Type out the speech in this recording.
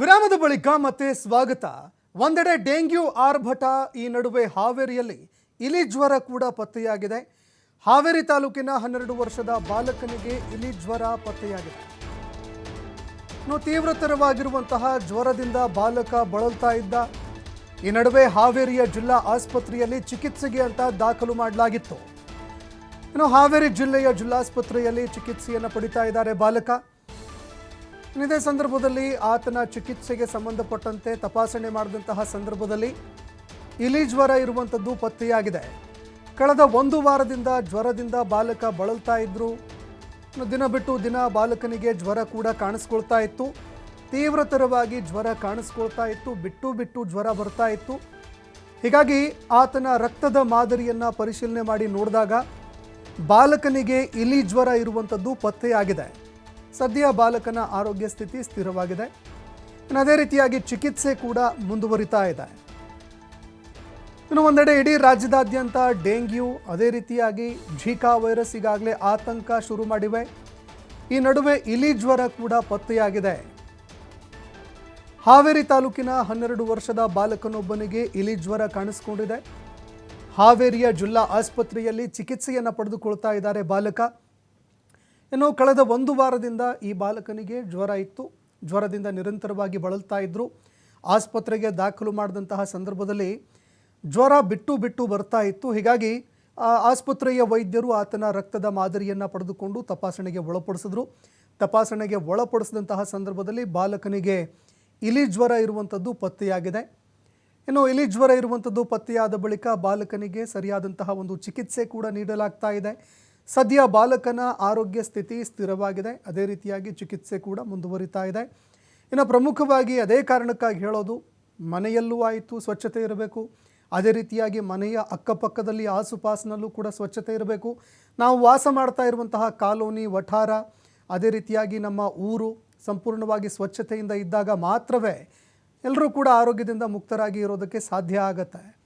ವಿರಾಮದ ಬಳಿಕ ಮತ್ತೆ ಸ್ವಾಗತ. ಒಂದೆಡೆ ಡೆಂಗ್ಯೂ ಆರ್ಭಟ ಈ ನಡುವೆ ಹಾವೇರಿಯಲ್ಲಿ ಇಲಿ ಜ್ವರ ಕೂಡ ಪತ್ತೆಯಾಗಿದೆ. ಹಾವೇರಿ ತಾಲೂಕಿನ ಹನ್ನೆರಡು ವರ್ಷದ ಬಾಲಕನಿಗೆ ಇಲಿ ಜ್ವರ ಪತ್ತೆಯಾಗಿದೆ. ಇನ್ನು ತೀವ್ರತರವಾಗಿರುವಂತಹ ಜ್ವರದಿಂದ ಬಾಲಕ ಬಳಲ್ತಾ ಇದ್ದ. ಈ ನಡುವೆ ಹಾವೇರಿಯ ಜಿಲ್ಲಾ ಆಸ್ಪತ್ರೆಯಲ್ಲಿ ಚಿಕಿತ್ಸೆಗೆ ಅಂತ ದಾಖಲು ಮಾಡಲಾಗಿತ್ತು. ಇನ್ನು ಹಾವೇರಿ ಜಿಲ್ಲೆಯ ಜಿಲ್ಲಾಸ್ಪತ್ರೆಯಲ್ಲಿ ಚಿಕಿತ್ಸೆಯನ್ನು ಪಡಿತಾ ಇದ್ದಾರೆ ಬಾಲಕ. ಇದೇ ಸಂದರ್ಭದಲ್ಲಿ ಆತನ ಚಿಕಿತ್ಸೆಗೆ ಸಂಬಂಧಪಟ್ಟಂತೆ ತಪಾಸಣೆ ಮಾಡಿದಂತಹ ಸಂದರ್ಭದಲ್ಲಿ ಇಲಿ ಜ್ವರ ಇರುವಂಥದ್ದು ಪತ್ತೆಯಾಗಿದೆ. ಕಳೆದ ಒಂದು ವಾರದಿಂದ ಜ್ವರದಿಂದ ಬಾಲಕ ಬಳಲ್ತಾ ಇದ್ರು. ದಿನ ಬಿಟ್ಟು ದಿನ ಬಾಲಕನಿಗೆ ಜ್ವರ ಕೂಡ ಕಾಣಿಸ್ಕೊಳ್ತಾ ಇತ್ತು. ತೀವ್ರತರವಾಗಿ ಜ್ವರ ಕಾಣಿಸ್ಕೊಳ್ತಾ ಇತ್ತು, ಬಿಟ್ಟು ಬಿಟ್ಟು ಜ್ವರ ಬರ್ತಾ ಇತ್ತು. ಹೀಗಾಗಿ ಆತನ ರಕ್ತದ ಮಾದರಿಯನ್ನು ಪರಿಶೀಲನೆ ಮಾಡಿ ನೋಡಿದಾಗ ಬಾಲಕನಿಗೆ ಇಲಿ ಜ್ವರ ಇರುವಂಥದ್ದು ಪತ್ತೆಯಾಗಿದೆ. ಸದ್ಯ ಬಾಲಕನ ಆರೋಗ್ಯ ಸ್ಥಿತಿ ಸ್ಥಿರವಾಗಿದೆ. ಅದೇ ರೀತಿಯಾಗಿ ಚಿಕಿತ್ಸೆ ಕೂಡ ಮುಂದುವರಿತಾ ಇದೆ. ಇನ್ನು ಒಂದೆಡೆ ಇಡೀ ರಾಜ್ಯದಾದ್ಯಂತ ಡೆಂಗ್ಯೂ, ಅದೇ ರೀತಿಯಾಗಿ ಝೀಕಾ ವೈರಸ್ ಈಗಾಗಲೇ ಆತಂಕ ಶುರು ಮಾಡಿವೆ. ಈ ನಡುವೆ ಇಲಿ ಜ್ವರ ಕೂಡ ಪತ್ತೆಯಾಗಿದೆ. ಹಾವೇರಿ ತಾಲೂಕಿನ ಹನ್ನೆರಡು ವರ್ಷದ ಬಾಲಕನೊಬ್ಬನಿಗೆ ಇಲಿ ಜ್ವರ ಕಾಣಿಸಿಕೊಂಡಿದೆ. ಹಾವೇರಿಯ ಜಿಲ್ಲಾ ಆಸ್ಪತ್ರೆಯಲ್ಲಿ ಚಿಕಿತ್ಸೆಯನ್ನು ಪಡೆದುಕೊಳ್ತಾ ಇದ್ದಾರೆ ಬಾಲಕ. ಇನ್ನು ಕಳೆದ ಒಂದು ವಾರದಿಂದ ಈ ಬಾಲಕನಿಗೆ ಜ್ವರ ಇತ್ತು. ಜ್ವರದಿಂದ ನಿರಂತರವಾಗಿ ಬಳಲ್ತಾ ಇದ್ದರು ಆಸ್ಪತ್ರೆಗೆ ದಾಖಲು ಮಾಡಿದಂತಹ ಸಂದರ್ಭದಲ್ಲಿ ಜ್ವರ ಬಿಟ್ಟು ಬಿಟ್ಟು ಬರ್ತಾ ಇತ್ತು. ಹೀಗಾಗಿ ಆಸ್ಪತ್ರೆಯ ವೈದ್ಯರು ಆತನ ರಕ್ತದ ಮಾದರಿಯನ್ನು ಪಡೆದುಕೊಂಡು ತಪಾಸಣೆಗೆ ಒಳಪಡಿಸಿದ್ರು. ತಪಾಸಣೆಗೆ ಒಳಪಡಿಸಿದಂತಹ ಸಂದರ್ಭದಲ್ಲಿ ಬಾಲಕನಿಗೆ ಇಲಿ ಜ್ವರ ಇರುವಂಥದ್ದು ಪತ್ತೆಯಾಗಿದೆ. ಇನ್ನು ಇಲಿ ಜ್ವರ ಇರುವಂಥದ್ದು ಪತ್ತೆಯಾದ ಬಳಿಕ ಬಾಲಕನಿಗೆ ಸರಿಯಾದಂತಹ ಒಂದು ಚಿಕಿತ್ಸೆ ಕೂಡ ನೀಡಲಾಗ್ತಾ ಇದೆ. ಸದ್ಯ ಬಾಲಕನ ಆರೋಗ್ಯ ಸ್ಥಿತಿ ಸ್ಥಿರವಾಗಿದೆ. ಅದೇ ರೀತಿಯಾಗಿ ಚಿಕಿತ್ಸೆ ಕೂಡ ಮುಂದುವರಿತಾ ಇದೆ. ಇನ್ನು ಪ್ರಮುಖವಾಗಿ ಅದೇ ಕಾರಣಕ್ಕಾಗಿ ಹೇಳೋದು, ಮನೆಯಲ್ಲೂ ಆಯಿತು, ಸ್ವಚ್ಛತೆ ಇರಬೇಕು. ಅದೇ ರೀತಿಯಾಗಿ ಮನೆಯ ಅಕ್ಕಪಕ್ಕದಲ್ಲಿ ಆಸುಪಾಸಿನಲ್ಲೂ ಕೂಡ ಸ್ವಚ್ಛತೆ ಇರಬೇಕು. ನಾವು ವಾಸ ಮಾಡ್ತಾ ಇರುವಂತಹ ಕಾಲೋನಿ, ವಠಾರ, ಅದೇ ರೀತಿಯಾಗಿ ನಮ್ಮ ಊರು ಸಂಪೂರ್ಣವಾಗಿ ಸ್ವಚ್ಛತೆಯಿಂದ ಇದ್ದಾಗ ಮಾತ್ರವೇ ಎಲ್ಲರೂ ಕೂಡ ಆರೋಗ್ಯದಿಂದ ಮುಕ್ತರಾಗಿ ಇರೋದಕ್ಕೆ ಸಾಧ್ಯ ಆಗತ್ತೆ.